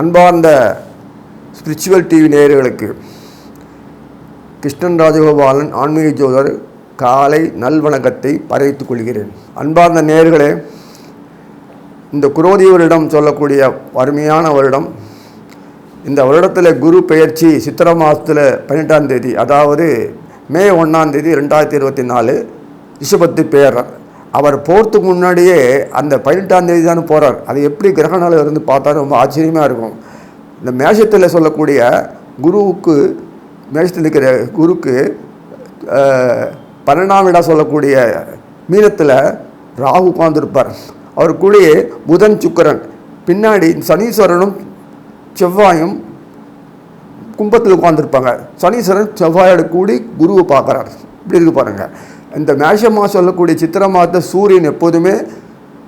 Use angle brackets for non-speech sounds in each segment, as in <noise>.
அன்பார்ந்த spiritual TV நேயர்களுக்கு கிருஷ்ணன் ராஜகோபாலன் ஆன்மீக ஜோதர் காலை நல்வணக்கத்தை பரவித்துக் கொள்கிறேன். அன்பார்ந்த நேயர்களே இந்த குரோதி வருடம் சொல்லக்கூடிய அருமையான வருடம். இந்த வருடத்தில் குரு பெயர்ச்சி சித்திரை மாதத்தில் பன்னெண்டாம் தேதி அதாவது மே ஒன்றாம் தேதி ரெண்டாயிரத்தி இருபத்தி நாலு ரிஷபத்து பேரர் அவர் போகிறதுக்கு முன்னாடியே அந்த பதினெட்டாம் தேதி தானே போகிறார் அது எப்படி கிரகணால இருந்து பார்த்தா ரொம்ப ஆச்சரியமாக இருக்கும். இந்த மேஷத்தில் சொல்லக்கூடிய குருவுக்கு மேஷத்தில் இருக்கிற குருக்கு பன்னெண்டாம் இடம் சொல்லக்கூடிய மீனத்தில் ராகு உட்காந்துருப்பார் அவர் கூடயே புதன் சுக்கிரன். பின்னாடி சனீஸ்வரனும் செவ்வாயும் கும்பத்தில் உட்காந்துருப்பாங்க சனீஸ்வரன் செவ்வாயோட கூடி குருவை பார்க்குறார். இப்படி இருக்கு பாருங்கள் இந்த மேஷமாக சொல்லக்கூடிய சித்திரை மாதத்தை சூரியன் எப்போதுமே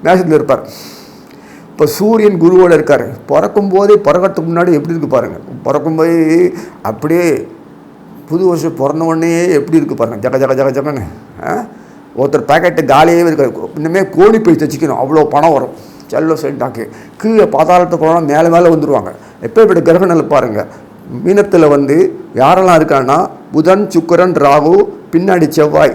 மேஷத்தில் இருப்பார். இப்போ சூரியன் குருவோட இருக்கார். பிறக்கும் போதே பிறக்கிறதுக்கு முன்னாடி எப்படி இருக்கு பாருங்கள் பிறக்கும் போதே அப்படியே புது வருஷம் பிறந்த உடனே எப்படி இருக்கு பாருங்க. ஜக ஜக ஜக ஜகன்னு ஆ? ஒருத்தர் பேக்கெட்டு காலியாகவே இருக்காது இன்னுமே கோழி போய் தைச்சிக்கணும். அவ்வளோ பணம் வரும். செல்ல செல்டாக்கு கீழே பாதாளத்தை போனால் மேலே மேலே வந்துடுவாங்க எப்போ இப்படி நிலை பாருங்கள் மீனத்தில் வந்து யாரெல்லாம் இருக்காங்கன்னா புதன் சுக்கிரன் ராகு பின்னாடி செவ்வாய்.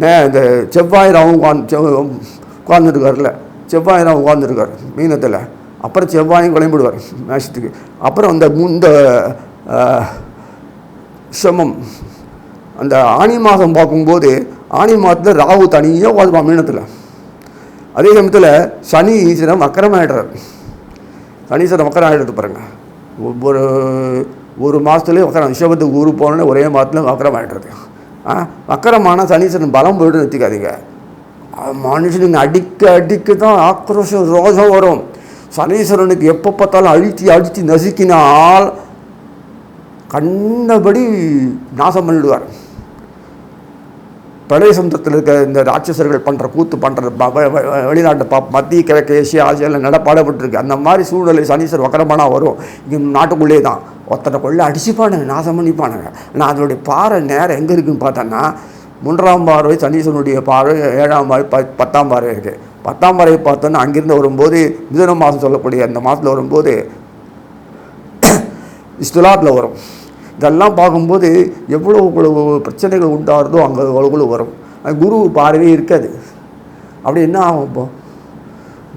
மே இந்த செவ்வாய் ராவும் உட்காந்து உட்காந்துருக்காருல செவ்வாய் ராவும் உட்காந்துருக்கார் மீனத்தில். அப்புறம் செவ்வாயும் குழம்பிடுவார் மேஷத்துக்கு. அப்புறம் அந்த இந்த சமம் அந்த ஆனி மாதம் பார்க்கும்போது ஆனி மாதத்தில் ராகு தனியாக உட்காந்துருப்பான் மீனத்தில். அதே சமயத்தில் சனி ஈஸ்வரம் வக்கரமாயிடுறார். சனீஸ்வரன் வக்கரம் ஆகிடுறது பாருங்க. ஒவ்வொரு ஒரு மாதத்துலேயே வக்கரம் ரிஷபத்துக்கு ஊரு போனோன்னே ஒரே மாதத்துல வக்கரம் ஆகிடுறது வக்கரமான சனீஸ்வரன் பலம் போய்ட்டு நிறுத்திக்காதீங்க மனுஷனுங்க அடிக்க அடிக்க தான் ஆக்ரோஷம் ரோஷம் வரும். சனீஸ்வரனுக்கு எப்போ பார்த்தாலும் அழித்தி அழித்து நசுக்கினால் கண்டபடி நாசம் பண்ணிடுவார். பழைய சமுத்திரத்தில் இருக்கிற இந்த ராட்சசர்கள் பண்ணுற கூத்து பண்ணுற வெளிநாட்டு பா மத்திய கிழக்கு ஏசியா ஆசியாவில் நடப்பாடப்பட்டிருக்கு. அந்த மாதிரி சூழ்நிலை சனீஸ்வரர் வக்கரமானா வரும். இங்கே நாட்டுக்குள்ளே தான் ஒருத்தனை கொள்ள அடிச்சுப்பானுங்க நாசம் பண்ணிப்பானுங்க. ஆனால் அதனுடைய பாறை நேரம் எங்கே இருக்குன்னு பார்த்தோன்னா மூன்றாம் பார்வை சனீஸ்வரனுடைய பார்வை ஏழாம் பார்வை ப பத்தாம் பார்வை இருக்குது பத்தாம் பார்வை பார்த்தோன்னா அங்கிருந்து வரும்போது மிதுன மாதம் சொல்லக்கூடிய அந்த மாதத்தில் வரும்போது <clears throat> இஸ்துலாத்தில் வரும். இதெல்லாம் பார்க்கும்போது எவ்வளோ இவ்வளவு பிரச்சனைகள் உண்டாகிறதோ அங்கே அவ்வளோ வரும். குரு பார்வையே இருக்காது. அப்படி என்ன ஆகும் இப்போது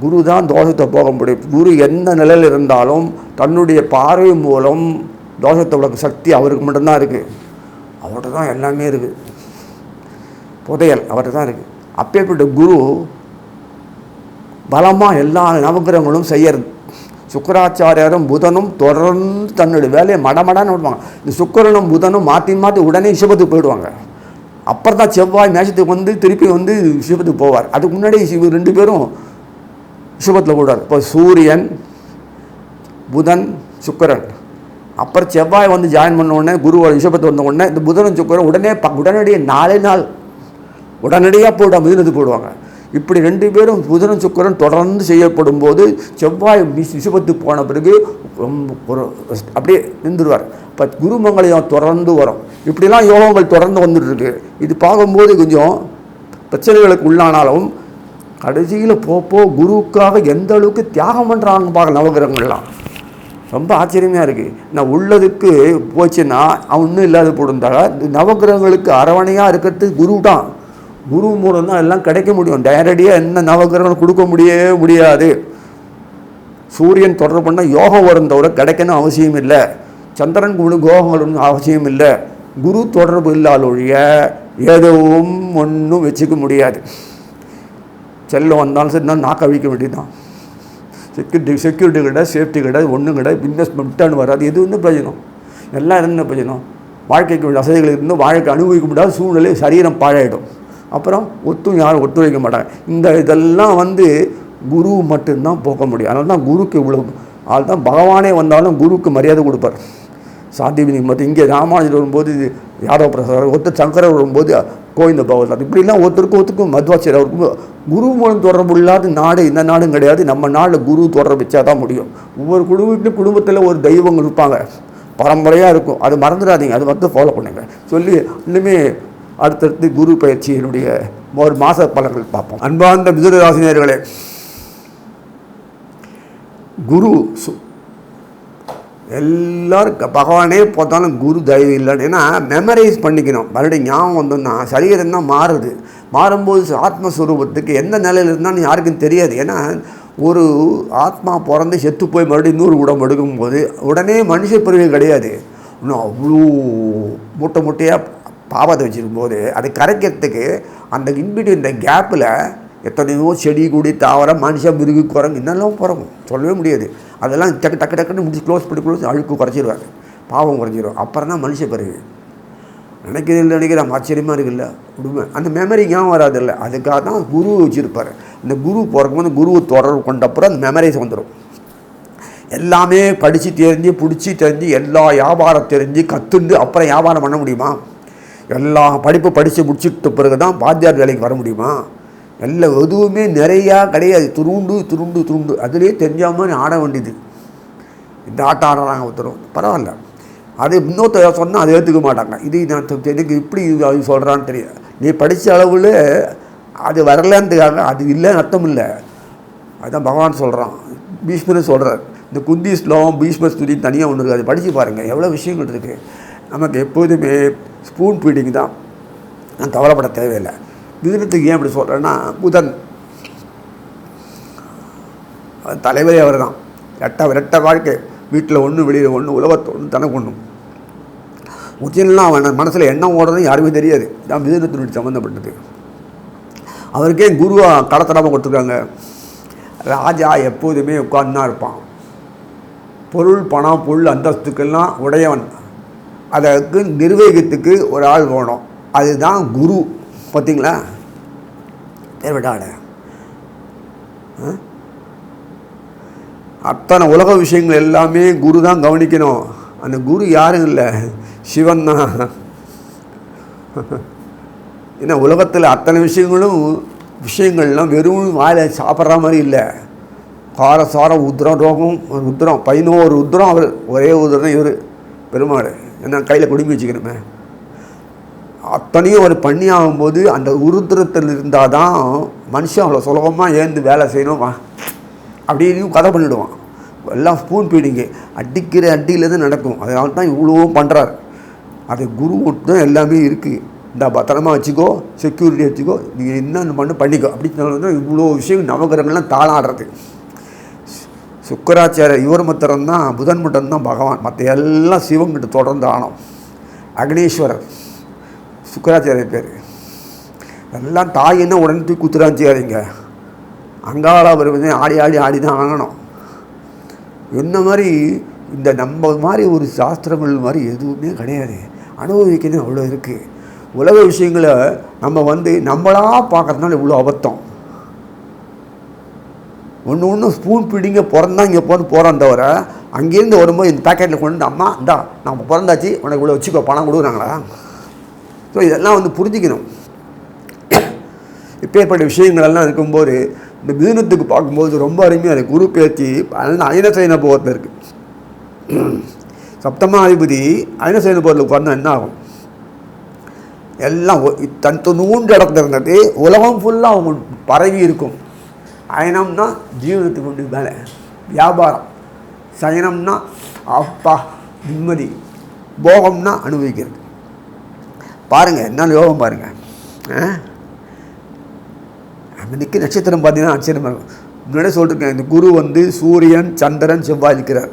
குரு தான் தோஷத்தை போக முடியும். குரு எந்த நிலையில் இருந்தாலும் தன்னுடைய பார்வை மூலம் தோஷத்தை உலக சக்தி அவருக்கு மட்டும்தான் இருக்குது அவர்கிட்ட தான் எல்லாமே இருக்குது புதையல் அவர்கிட்ட தான் இருக்குது அப்பேற்பட்ட குரு பலமாக எல்லா நவக்கிரகங்களும் செய்யறது சுக்கராச்சாரியாரும் புதனும் தொடர்ந்து தன்னுடைய வேலையை மடமடான்னு விடுவாங்க. இந்த சுக்கரனும் புதனும் மாற்றி மாற்றி உடனே சிவத்துக்கு போயிடுவாங்க. அப்புறம் தான் செவ்வாய் மேஷத்துக்கு வந்து திருப்பி வந்து சிவத்துக்கு போவார். அதுக்கு முன்னாடி ரெண்டு பேரும் ரிஷபத்தில் கூடாது இப்போ சூரியன் புதன் சுக்கரன். அப்புறம் செவ்வாய் வந்து ஜாயின் பண்ண உடனே குரு ரிஷபத்து வந்த உடனே இந்த புதனும் சுக்கரன் உடனே ப- உடனடியே நாலே நாள் உடனடியாக போடுவாங்க மிதுனத்துக்கு போடுவாங்க இப்படி ரெண்டு பேரும் புதனும் சுக்கரன் தொடர்ந்து செய்யப்படும் போது செவ்வாய் மிஸ் ரிஷபத்துக்கு போன பிறகு ஒரு அப்படியே நின்றுடுவார். இப்போ குருமங்களையும் தொடர்ந்து வரும். இப்படிலாம் யோகங்கள் தொடர்ந்து வந்துட்டுருக்கு இது பார்க்கும்போது கொஞ்சம் பிரச்சனைகளுக்கு உள்ளானாலும் கடைசியில் போப்போ குருவுக்காக எந்த அளவுக்கு தியாகம் பண்ணுறாங்க பார்க்க நவகிரகங்கள்லாம். ரொம்ப ஆச்சரியமாக இருக்குது நான் உள்ளதுக்கு போச்சுன்னா அவன் ஒன்றும் இல்லாத போடுந்தாங்க நவகிரகங்களுக்கு அரவணையாக இருக்கிறது குரு தான். குரு மூலம் தான் எல்லாம் கிடைக்க முடியும். டைரக்டியாக என்ன நவகிரகங்கள் கொடுக்க முடியவே முடியாது. சூரியன் தொடர்பு பண்ணால் யோகம் வரும் தவிர கிடைக்கணும் அவசியம் இல்லை. சந்திரன் குழு கோகங்கள் ஒன்றும் அவசியம் இல்லை. குரு தொடர்பு இல்லாத ஒழிய எதுவும் ஒன்றும் வச்சுக்க முடியாது. செல்லம் வந்தாலும் சரி நான் நாக்க அழிக்க வேண்டியதுதான். செக்யூரிட்டி செக்யூரிட்டி கிடையாது சேஃப்டி கிடையாது ஒன்றும் கிடையாது. இன்வெஸ்ட்மெண்ட் ரிட்டர்ன் வராது. எது ஒன்றும் பிரயோஜனம்? எல்லாம் என்ன பிரயோஜனம்? வாழ்க்கைக்கு வேண்டிய வசதிகள் இருந்து வாழ்க்கை அனுபவிக்க முடியாத சூழ்நிலை சரீரம் பாழாயிடும். அப்புறம் ஒத்தும் யாரும் ஒத்துழைக்க மாட்டாங்க. இந்த இதெல்லாம் வந்து குரு மட்டும்தான் போக்க முடியும். அதனால தான் குருக்கு இவ்வளோ அதுதான் தான் பகவானே வந்தாலும் குருவுக்கு மரியாதை கொடுப்பார். சாந்திவினி மற்ற இங்கே ராமானுஜர் வரும்போது இது யாதவ பிரசாதர் ஒருத்தர் சங்கரர் வரும்போது கோவிந்த பகவத் இப்படிலாம் ஒருத்தருக்கும் ஒருத்தருக்கும் மத்வாச்சாரியர் அவருக்கும் குரு மூலம் தொடர்பு இல்லாத நாடு இந்த நாடும் கிடையாது. நம்ம நாட்டில் குரு தொடர்பு வச்சா தான் முடியும். ஒவ்வொரு குடும்பத்திலும் குடும்பத்தில் ஒரு தெய்வங்கள் இருப்பாங்க. பரம்பரையாக இருக்கும். அது மறந்துடாதீங்க. அது வந்து ஃபாலோ பண்ணுங்க. சொல்லி இன்னுமே அடுத்தடுத்து குரு பயிற்சியினுடைய ஒரு மாத பலன்கள் பார்ப்போம். அன்பார்ந்த மிதுனராசினியர்களே குரு எல்லோரும் க- பகவானே பார்த்தாலும் குரு தயவு இல்லைன்னு. ஏன்னா மெமரைஸ் பண்ணிக்கணும். மறுபடியும் ஞாபகம் வந்தோம்னா சரீரம் தான் மாறுது. மாறும்போது ஆத்மஸ்வரூபத்துக்கு எந்த நிலையில் இருந்தாலும் யாருக்கும் தெரியாது. ஏன்னா ஒரு ஆத்மா பிறந்து செத்து போய் மறுபடியும் இன்னொரு உடம்பு எடுக்கும்போது உடனே மனுஷ பிறவி கிடையாது. இன்னும் அவ்வளோ மூட்டை மூட்டையாக பாவத்தை வச்சுருக்கும்போது அதை கரைக்கிறதுக்கு அந்த இன்பிட்டு இந்த கேப்பில் எத்தனையோ செடி கொடி தாவரம் மனுஷன் மிருகு குரங்கு இன்னெல்லாம் பிறகும் சொல்லவே முடியாது. அதெல்லாம் டக்கு டக்கு டக்குன்னு முடிச்சு க்ளோஸ் பண்ணி க்ளோஸ் அழுக்கு குறைச்சிருவாங்க. பாவம் குறைஞ்சிரும். அப்புறம் தான் மனுஷ பிறகு. நினைக்கிறது இல்லை நினைக்கிறேன். ஆச்சரியமாக இருக்குல்ல? குடும்பம் அந்த மெமரி ஞாபகம் வராதில்ல. அதுக்காக தான் குரு வச்சுருப்பார். இந்த குரு பிறக்கும்போது குருவை தொடர்பு கொண்டப்புறம் அந்த மெமரிஸ் வந்துடும் எல்லாமே படித்து தெரிஞ்சு பிடிச்சி தெரிஞ்சு எல்லா வியாபாரம் தெரிஞ்சு கற்றுண்டு அப்புறம் வியாபாரம் பண்ண முடியுமா? எல்லா படிப்பு படித்து முடிச்சிட்ட பிறகு தான் பாத்தியார் வேலைக்கு வர முடியுமா? நல்ல எதுவுமே நிறையா கிடையாது. துருண்டு துருண்டு துருண்டு. அதுலேயே தெரிஞ்சாமல் மாதிரி ஆட வேண்டியது. இந்த ஆட்டம் ஆடுறாங்க ஒருத்தரும் பரவாயில்ல. அது இன்னொருத்த சொன்னால் அதை ஏற்றுக்க மாட்டாங்க. இது நான் எனக்கு இப்படி இது அது சொல்கிறான்னு தெரியும் நீ படித்த அளவில் அது வரலன்றதுக்காக அது இல்லைன்னு அர்த்தம் இல்லை. அதுதான் பகவான் சொல்கிறான் பீஷ்மர் சொல்கிறார் இந்த குந்தி ஸ்லோகம் பீஷ்ம ஸ்துதி தனியாக ஒன்று இருக்குது. அதை படித்து பாருங்கள் எவ்வளோ விஷயங்கள் இருக்குது நமக்கு எப்போதுமே ஸ்பூன் ஃபீடிங் தான். நான் கவலைப்பட தேவையில்லை. மிதுனத்துக்கு ஏன் அப்படி சொல்கிறேன்னா புதன். தலைவரே அவர் தான் ரெட்ட ரெட்ட வாழ்க்கை. வீட்டில் ஒன்று வெளியில் ஒன்று உலகத்தை ஒன்று தனக்கு ஒன்றும் உச்சிலாம் அவன் மனசில் எண்ணம் ஓடுறதுன்னு யாருமே தெரியாது. இதான் மிதுனத்தினுடைய சம்மந்தப்பட்டது அவருக்கே குருவா கடத்தடாமல் கொடுத்துருக்காங்க. ராஜா எப்போதுமே உட்கார்ந்து தான் இருப்பான். பொருள் பணம் பொருள் அந்தஸ்துக்கெல்லாம் உடையவன். அதற்கு நிர்வகித்துக்கு ஒரு ஆள் போனோம் அதுதான் குரு. பார்த்தீங்களா? தேவைடாட அத்தனை உலக விஷயங்கள் எல்லாமே குரு தான் கவனிக்கணும். அந்த குரு யாரும் இல்லை. சிவன் தான். ஏன்னா உலகத்தில் அத்தனை விஷயங்களும் விஷயங்கள்லாம் வெறும் வாயில சாப்பிட்ற மாதிரி இல்லை. கார சாரம் உத்திரம் ரோகம் உத்திரம் பதினோரு உத்திரம் அவர் ஒரே உத்ரம் இவர். பெருமாள். ஏன்னா கையில் குடும்பி வச்சுக்கணுமே. அத்தனையும் ஒரு பண்ணி ஆகும்போது அந்த உருத்திரத்தில் இருந்தால் தான் மனுஷன் அவ்வளோ சுலபமாக ஏந்து வேலை செய்யணும் அப்படின்னு கதை பண்ணிவிடுவான் எல்லாம் ஸ்பூன் ஃபீடிங்கு அடிக்கிற அடியிலேருந்து நடக்கும். அதனால தான் இவ்வளோ பண்ணுறாரு அது குரு மட்டும் எல்லாமே இருக்குது இந்த பத்திரமா வச்சுக்கோ செக்யூரிட்டி வச்சுக்கோ நீங்கள் என்னென்ன பண்ணு பண்ணிக்கோ. அப்படின்னு தான் இவ்வளோ விஷயம். நவகிரகங்கள்லாம் தாளாடுறது. சுக்கராச்சாரியர் இவர் மத்திரம்தான் புதன் மட்டும் தான் பகவான். மற்ற எல்லாம் சிவங்கிட்ட தொடர்ந்து ஆனோம். அக்னேஸ்வரர். சுக்கராச்சாரிய பேர். எல்லாம் தாய் என்ன உடனே தூக்கி குத்துறான்னு செய்யாதீங்க வருவதே ஆடி ஆடி ஆடி தான் ஆகணும். என்ன மாதிரி இந்த நம்ம மாதிரி ஒரு சாஸ்திரங்கள் மாதிரி எதுவுமே கிடையாது. அனுபவிக்கணும் அவ்வளோ இருக்குது உலக விஷயங்களை நம்ம வந்து நம்மளா பார்க்கறதுனால இவ்வளோ அபத்தம். ஒன்று ஒன்று ஸ்பூன் பிடிங்க பிறந்தா இங்கே போந்து போகிறான் தவிர அங்கேருந்து வரும்போது இந்த பேக்கெட்டில் கொண்டு வந்து, அம்மா இந்தா நம்ம பிறந்தாச்சு உனக்கு இவ்வளோ வச்சுக்கோ பணம் கொடுக்குறாங்களா? ஸோ இதெல்லாம் வந்து புரிஞ்சுக்கணும். இப்பேற்பட்ட விஷயங்கள் எல்லாம் இருக்கும்போது இந்த மிதுனத்துக்கு பார்க்கும்போது ரொம்ப அருமையாக இருக்குது குரு பேச்சு அயனசைன போகத்தில் இருக்குது சப்தமாதிபதி அயனசைன போகத்தில் உட்கார்ந்தா என்ன ஆகும்? எல்லாம் தன் நூண்டு இடத்துல இருந்தது. உலகம் ஃபுல்லாக அவங்க பரவி இருக்கும். அயனம்னா ஜீவனத்துக்கு உண்டு மேலே. வியாபாரம். சயனம்னா அப்பா நிம்மதி. போகம்னா அனுபவிக்கிறது. பாருங்கள் என்ன யோகம் பாருங்கள் அன்னைக்கு நட்சத்திரம் பார்த்தீங்கன்னா ஆச்சரியமாக இருக்கும் முன்னாடியே சொல்லியிருக்கேன் இந்த குரு வந்து சூரியன் சந்திரன் செவ்வாய் இருக்கிறார்.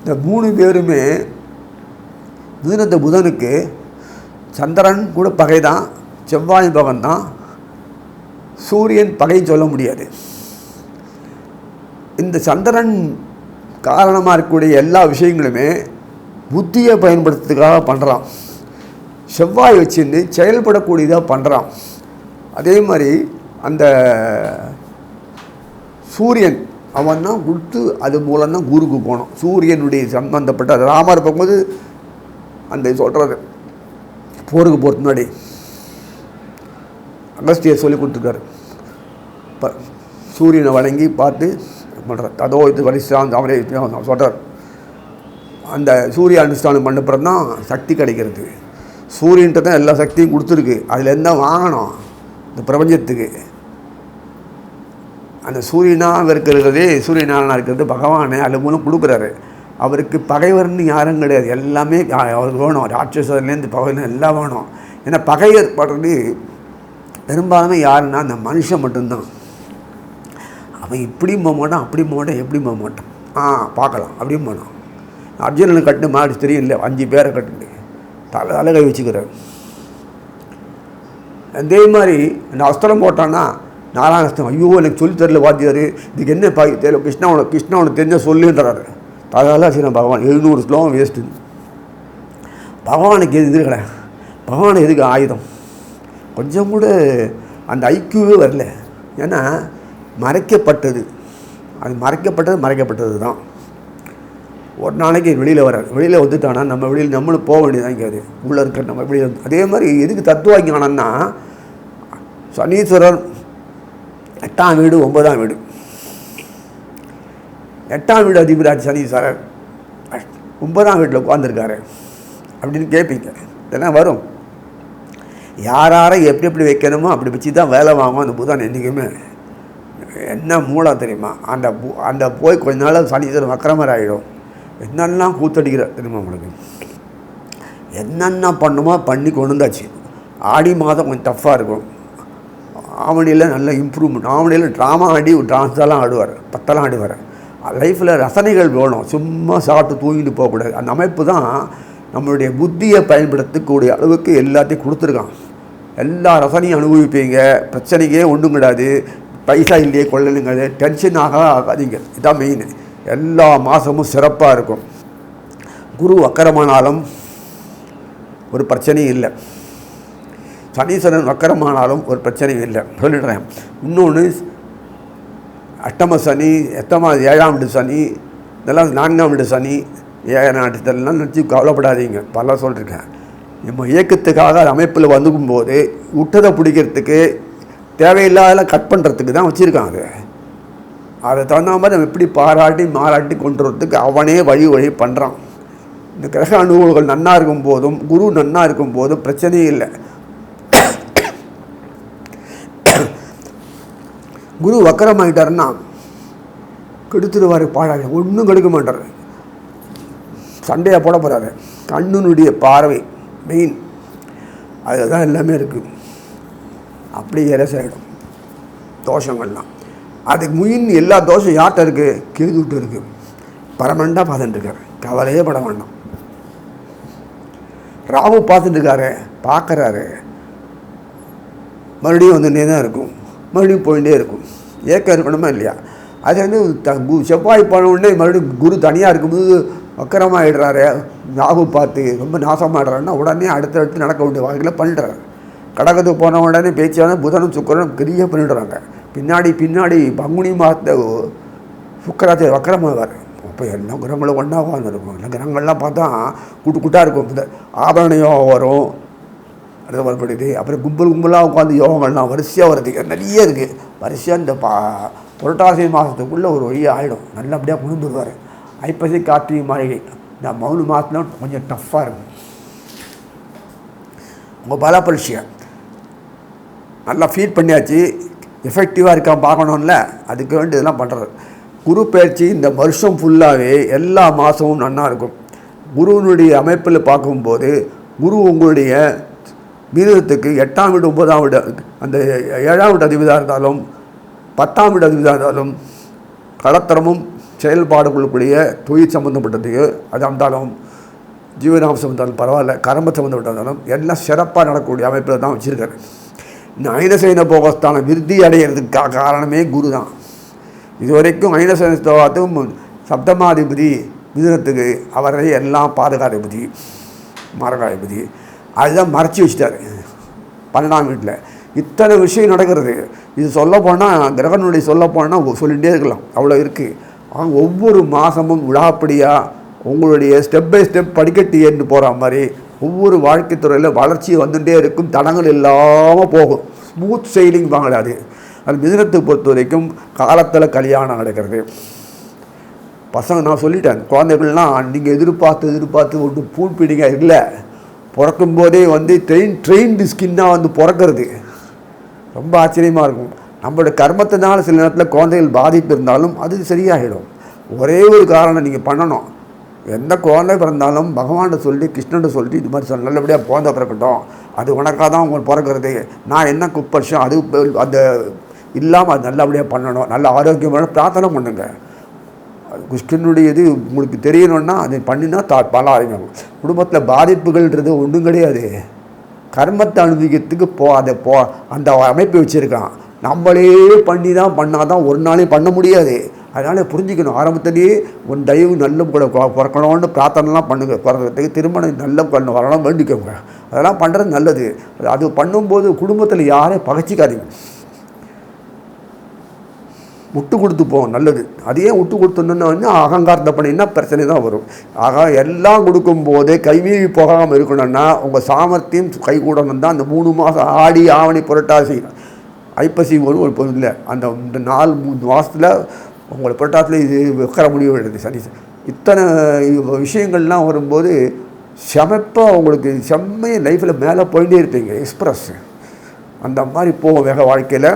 இந்த மூணு பேருமே மிதுனத்த புதனுக்கு சந்திரன் கூட பகை தான் செவ்வாய் பகன் தான் சூரியன் பகைன்னு சொல்ல முடியாது. இந்த சந்திரன் காரணமாக இருக்கக்கூடிய எல்லா விஷயங்களுமே புத்தியை பயன்படுத்துறதுக்காக பண்ணுறான் செவ்வாய் வச்சுருந்து செயல்படக்கூடியதாக பண்ணுறான் அதே மாதிரி அந்த சூரியன் அவன் தான் கொடுத்து அது மூலம் தான் குருக்கு போனோம் சூரியனுடைய சம்பந்தப்பட்ட ராமர் பார்க்கும்போது அந்த சொல்கிறது போருக்கு போகிறது முன்னாடி அகஸ்தியர் சொல்லி கொடுத்துருக்காரு. இப்போ சூரியனை வணங்கி பார்த்து பண்ணுறார் அதோ இது வலிசாந்த் அவரே சொல்கிறார் அந்த சூரிய அனுஷ்டானம் பண்ணப்புறம் தான் சக்தி கிடைக்கிறது. சூரியன்ட்டு தான் எல்லா சக்தியும் கொடுத்துருக்கு. அதில் இருந்தால் வாங்கணும் இந்த பிரபஞ்சத்துக்கு. அந்த சூரியனாக இருக்கிறதே சூரியனாக இருக்கிறது பகவானே அது மூலம் கொடுக்குறாரு. அவருக்கு பகைவர்னு யாரும் கிடையாது. எல்லாமே அவருக்கு வேணும். ராட்சசர்லேருந்து பகைவர் எல்லாம் வேணும். ஏன்னா பகைவர் படுறது பெரும்பாலுமே யாருன்னா அந்த மனுஷன் மட்டும்தான். அவன் இப்படியும் போக மாட்டான் அப்படியும் போக மாட்டான் எப்படியும் போக மாட்டான்? ஆ பார்க்கலாம். அப்படியும் போனான் அர்ஜுனனுக்கு கட்டு மாடு தெரியும் இல்லை அஞ்சு பேரை கட்டுண்டு தலை அழகை வச்சுக்கிறார் அதே மாதிரி நான் அஸ்திரம் போட்டான்னா நாராயணஸ்தம் ஐயோ எனக்கு சொல்லி தரல வாத்தியார். இதுக்கு என்ன பா தெரியல. கிருஷ்ணாவோட கிருஷ்ணாவோட தெரிஞ்ச சொல்லுன்றாரு. அதெல்லாம் சரி பகவான். எழுநூறு ஸ்லோகம் வேஸ்ட்டு பகவானுக்கு எது கிடையாது பகவான் எதுக்கு ஆயுதம்? கொஞ்சம் கூட அந்த ஐக்கியவே வரல. ஏன்னா மறைக்கப்பட்டது. அது மறைக்கப்பட்டது மறைக்கப்பட்டது தான் ஒரு நாளைக்கு வெளியில் வராது வெளியில் வந்துட்டானா நம்ம வெளியில் நம்மளும் போக வேண்டியதான் இங்கே உள்ளே இருக்கிற நம்ம வெளியில் அதே மாதிரி எதுக்கு தத்துவ ஞானம்னா சனீஸ்வரர் எட்டாம் வீடு ஒன்பதாம் வீடு. எட்டாம் வீடு அதிபராஜ் சனீஸ்வரர் ஒன்பதாம் வீட்டில் உட்காந்துருக்காரு அப்படின்னு கேட்பீங்க இதெல்லாம் வரும்? யார் யாரை எப்படி எப்படி வைக்கணுமோ அப்படி வச்சு தான் வேலை வாங்கும் அந்த புதன் என்றைக்குமே என்ன மூலம் தெரியுமா? அந்த பு- அந்த போய் கொஞ்ச நாள் சனீஸ்வரன் வக்கரமர் ஆகிடும் என்னெல்லாம் கூத்தடிக்கிற தெரியுமா உங்களுக்கு? என்னென்ன பண்ணுமோ பண்ணி கொண்டு வந்தாச்சு ஆடி மாதம் கொஞ்சம் டஃப்பாக இருக்கும். ஆவணியில் நல்ல இம்ப்ரூவ்மெண்ட் ஆவணியில் ட்ராமா ஆடி டான்ஸெல்லாம் ஆடுவார். பத்தெல்லாம் ஆடுவார். லைஃப்பில் ரசனைகள் வேணும். சும்மா சாப்பிட்டு தூங்கிட்டு போகக்கூடாது அந்த அமைப்பு தான் நம்மளுடைய புத்தியை பயன்படுத்தக்கூடிய அளவுக்கு எல்லாத்தையும் கொடுத்துருக்கான். எல்லா ரசனையும் அனுபவிப்பீங்க. பிரச்சனைக்கே ஒன்றும் கிடையாது. பைசா இல்லையே கொள்ளலுங்கிறது டென்ஷன் ஆக ஆகாதீங்க. இதுதான் மெயின் எல்லா மாதமும் சிறப்பாக இருக்கும். குரு வக்கரமானாலும் ஒரு பிரச்சனையும் இல்லை. சனீஸ்வரன் வக்கரமானாலும் ஒரு பிரச்சனையும் இல்லை. சொல்லிடுறேன். இன்னொன்று அட்டம சனி எத்தமா ஏழாம் வீடு சனி இதெல்லாம் நான்காம் வீடு சனி ஏழாம் நாட்டத்தெல்லாம் நினச்சி கவலைப்படாதீங்க. பல சொல்லியிருக்கேன் நம்ம இயக்கத்துக்காக அமைப்பில் வந்துக்கும் போது விட்டதை பிடிக்கிறதுக்கு தேவையில்லாத கட் பண்ணுறதுக்கு தான் வச்சுருக்காங்க. அதை தகுந்த மாதிரி நம்ம எப்படி பாராட்டி மாறாட்டி கொண்டு வரதுக்கு அவனே வழி வழி பண்ணுறான் இந்த கிரக அனுகூலங்கள் நன்னா இருக்கும் போதும் குரு நன்னா இருக்கும் போதும் பிரச்சனையே இல்லை. குரு வக்கரமாயிட்டாருன்னா கெடுத்துடுவார் பாடாட்டி ஒன்றும் கெடுக்க மாட்டார். சண்டையாக போட போகிறாரு கண்ணுனுடைய பார்வை மெயின் அதுதான் எல்லாமே இருக்குது அப்படியே இரசாயிடும் தோஷங்கள்லாம். அதுக்கு முயின் எல்லா தோஷம் யார்கிட்ட இருக்குது கேதுகிட்ட இருக்குது பரமண்டாக பார்த்துட்டு இருக்காரு. கவலையே பட வேண்டாம். ராகு பார்த்துட்டு இருக்காரு. பார்க்குறாரு. மறுபடியும் வந்துட்டே தான் இருக்கும். மறுபடியும் போயிட்டே இருக்கும். ஏக்கம் இருக்கணுமா இல்லையா? அது வந்து த கு- செவ்வாய் போன உடனே மறுபடியும் குரு தனியாக இருக்கும்போது வக்கரமாகிடுறாரு ராகு பார்த்து ரொம்ப நாசமாகிடுறாருன்னா உடனே அடுத்தடுத்து நடக்க வேண்டிய வாழ்க்கையில் பண்ணுறாரு கடகத்துக்கு போன உடனே பேச்சான புதனும் சுக்கரனும் கிரியாக பண்ணிடுறாங்க. பின்னாடி பின்னாடி பங்குனி மாதத்தை சுக்கராச்சாரிய வக்கரமாவார் அப்போ எல்லா கிரகங்களும் ஒன்றா உட்காந்துருக்கும் எல்லா கிரகங்கள்லாம் பார்த்தா குட்டு குட்டாக இருக்கும். இந்த ஆபரண யோகம் வரும். அது வரப்படுது அப்புறம் கும்பல் கும்பலாக உட்காந்து யோகங்கள்லாம் வரிசையாக வருது நிறைய இருக்குது வரிசையாக இந்த பா புரட்டாசி மாதத்துக்குள்ளே ஒரு வழியாக ஆகிடும் நல்லபடியாக குழுந்துருவார் ஐப்பசி கார்த்திகை மாளிகை. இந்த மௌன மாதத்துல கொஞ்சம் டஃப்பாக இருக்கும். உங்கள் பல பரீட்சை நல்லா ஃபீல் பண்ணியாச்சு. எஃபெக்டிவாக இருக்கா பார்க்கணும்ல. அதுக்கு வேண்டி இதெல்லாம் பண்ணுறது குரு பயிற்சி இந்த வருஷம் ஃபுல்லாகவே எல்லா மாதமும் நன்னா இருக்கும். குருவினுடைய அமைப்பில் பார்க்கும்போது குரு உங்களுடைய மிருகத்துக்கு எட்டாம் வீடு ஒன்பதாம் வீடு அந்த ஏழாம் வீடு அதிபதியாக இருந்தாலும் பத்தாம் வீடு அதிபதியாக இருந்தாலும் கடத்தரமும் செயல்பாடு கொள்ளக்கூடிய தொழில் சம்மந்தப்பட்டதுக்கு அது இருந்தாலும் ஜீவனாம்சம் இருந்தாலும் பரவாயில்ல கரம்ப சம்மந்தப்பட்டதாலும் எல்லாம் சிறப்பாக நடக்கக்கூடிய அமைப்பில் தான் வச்சுருக்காரு. ஐனசேன போகஸ்தான விருத்தி அடையிறதுக்கு கா- காரணமே குரு தான் இது வரைக்கும் ஐனசேன சப்தமாதிபதி மிதுனத்துக்கு அவரை எல்லாம் பாதுகாதிபதி மரகாதிபதி அதுதான் மறைச்சி வச்சுட்டார். பன்னெண்டாம் வீட்டில். இத்தனை விஷயம் நடக்கிறது. இது சொல்ல போனால் கிரகனுடைய சொல்ல போனால் சொல்லிகிட்டே இருக்கலாம். அவ்வளோ இருக்குது அவங்க ஒவ்வொரு மாதமும் விழாப்படியாக உங்களுடைய ஸ்டெப் பை ஸ்டெப் படிக்கட்டு ஏறிட்டு போகிற மாதிரி ஒவ்வொரு வாழ்க்கை துறையில் வளர்ச்சி வந்துட்டே இருக்கும் தடங்கள் இல்லாமல் போகும். ஸ்மூத் செயலிங் வாங்கல அது. அது பொறுத்த வரைக்கும் காலத்தில் கல்யாணம் நடக்கிறது. பசங்க நான் சொல்லிட்டேன் குழந்தைகள்லாம் நீங்கள் எதிர்பார்த்து எதிர்பார்த்து ஒன்று பூன்பிடிங்க இல்லை. பிறக்கும் போதே வந்து ட்ரெயின் ட்ரெயின்டு ஸ்கின்னாக வந்து பிறக்கிறது. ரொம்ப ஆச்சரியமாக இருக்கும். நம்மளோட கர்மத்தினால சில நேரத்தில் குழந்தைகள் பாதிப்பு இருந்தாலும் அது சரியாகிடும் ஒரே ஒரு காரணம் நீங்கள் பண்ணணும். எந்த குழந்தை பிறந்தாலும் பகவானை சொல்லி கிருஷ்ணன்ட்ட சொல்லி இது மாதிரி சொல்ல நல்லபடியாக குழந்தை பிறக்கட்டும். அது உனக்காக தான் உங்களுக்கு பிறக்கிறது. நான் என்ன குப்பரிஷம் அது அந்த இல்லாமல் அது நல்லபடியாக பண்ணணும். நல்ல ஆரோக்கியமான பிரார்த்தனை பண்ணுங்கள் கிருஷ்ணனுடைய இது உங்களுக்கு தெரியணும்னா அதை பண்ணினா தா பல ஆரம்பிக்கும் குடும்பத்தில் பாதிப்புகள்ன்றது ஒன்றும் கிடையாது. கர்மத்தை அனுபவிக்கிறதுக்கு போ அதை போ அந்த அமைப்பை வச்சுருக்கான். நம்மளே பண்ணி தான் பண்ணால் தான் ஒரு நாளையும் பண்ண முடியாது. அதனால் புரிஞ்சுக்கணும். ஆரம்பத்திலேயே உன் தயவு நல்ல கூட பிறக்கணும்னு பிரார்த்தனைலாம் பண்ணுங்கள் பிறக்கிறதுக்கு திருமணம் நல்ல பண்ண வரணும் வேண்டிக்கோங்க. அதெல்லாம் பண்ணுறது நல்லது. அது பண்ணும்போது குடும்பத்தில் யாரையும் பகைச்சிக்காதீங்க. விட்டு கொடுத்து போவோம் நல்லது. அதையே விட்டு கொடுத்தோன்னு அகங்காரத்தை பண்ணினா பிரச்சனை தான் வரும். ஆக எல்லாம் கொடுக்கும்போது கைமீறி போகாமல் இருக்கணும்னா உங்கள் சாமர்த்தியம் கைகூடணும் தான். அந்த மூணு மாதம் ஆடி ஆவணி புரட்டாசி ஐப்பசி ஒரு ஒரு பொருள் இல்லை. அந்த இந்த நாலு மூணு மாதத்தில் உங்களை புரட்டாசியில் இது உட்கார முடியவில்லை சரி சனி இத்தனை விஷயங்கள்லாம் வரும்போது செமப்பாக உங்களுக்கு செம்மைய லைஃப்பில் மேலே போயிட்டே இருப்பீங்க எக்ஸ்ப்ரெஸ் அந்த மாதிரி போகும் வேக வாழ்க்கையில்.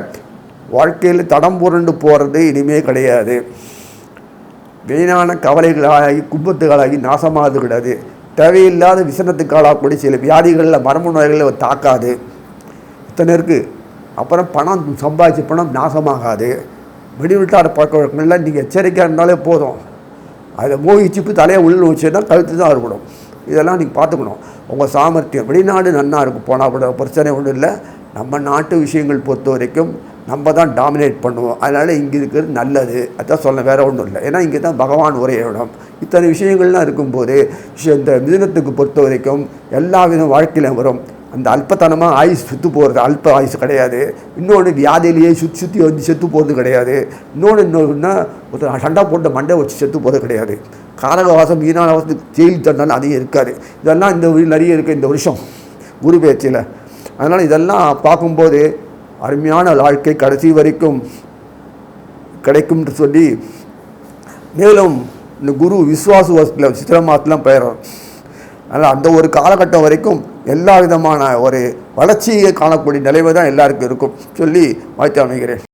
வாழ்க்கையில் தடம் புரண்டு போகிறது இனிமே கிடையாது. வீணான கவலைகளாகி கும்பத்துகளாகி நாசமாகிறது கிடையாது தேவையில்லாத விசனத்துக்கு ஆளாகக்கூடிய சில வியாதிகளில் மரபு நோய்களில் தாக்காது. இத்தனை இருக்குது அப்புறம் பணம் சம்பாதிச்ச பணம் நாசமாகாது. வெளிவிட்டார பழக்க வழக்கங்களில் நீங்கள் எச்சரிக்கையாக இருந்தாலே போதும். அதை மோகிச்சுப்பு தலையை உள்ள வச்சுன்னா கழுத்து தான் இருக்கணும் இதெல்லாம் நீங்கள் பார்த்துக்கணும். உங்கள் சாமர்த்தியம் வெளிநாடு நன்னாக இருக்கும் போனால் கூட பிரச்சனை ஒன்றும் இல்லை. நம்ம நாட்டு விஷயங்கள் பொறுத்த வரைக்கும் நம்ம தான் டாமினேட் பண்ணுவோம். அதனால் இங்கே இருக்கிறது நல்லது. அதான் சொல்ல வேறு ஒன்றும் இல்லை. ஏன்னா இங்கே தான் பகவான் உரைய இடம். இத்தனை விஷயங்கள்லாம் இருக்கும்போது இந்த மிதுனத்துக்கு பொறுத்த வரைக்கும் எல்லா விதம் வாழ்க்கையிலும் வரும். அந்த அல்பத்தனமாக ஆயுஸ் சுத்து போகிறது அல்ப ஆயுஸ் கிடையாது. இன்னொன்று வியாதியிலேயே சுற்றி சுற்றி வந்து செத்து போகிறது கிடையாது. இன்னொன்று இன்னொன்னா ஒருத்தர் சண்டை போட்ட மண்டை வச்சு செத்து போகிறது கிடையாது. காரகவாசம் ஈனாவாசம் ஜெயில் தந்தாலும் அதிகம் இருக்காது. இதெல்லாம் இந்த வழி நிறைய இருக்குது இந்த வருஷம். குரு பேச்சில். அதனால் இதெல்லாம் பார்க்கும்போது அருமையான வாழ்க்கை கடைசி வரைக்கும் கிடைக்கும்னு சொல்லி மேலும் இந்த குரு விஸ்வாச வசத்தில் சித்திர மாதத்துலாம் பெயரும் அதனால் அந்த ஒரு காலகட்டம் வரைக்கும் எல்லா விதமான ஒரு வளர்ச்சியை காணக்கூடிய நிலைமை தான் எல்லாருக்கும் இருக்கும். சொல்லி வாழ்த்து அமைகிறேன்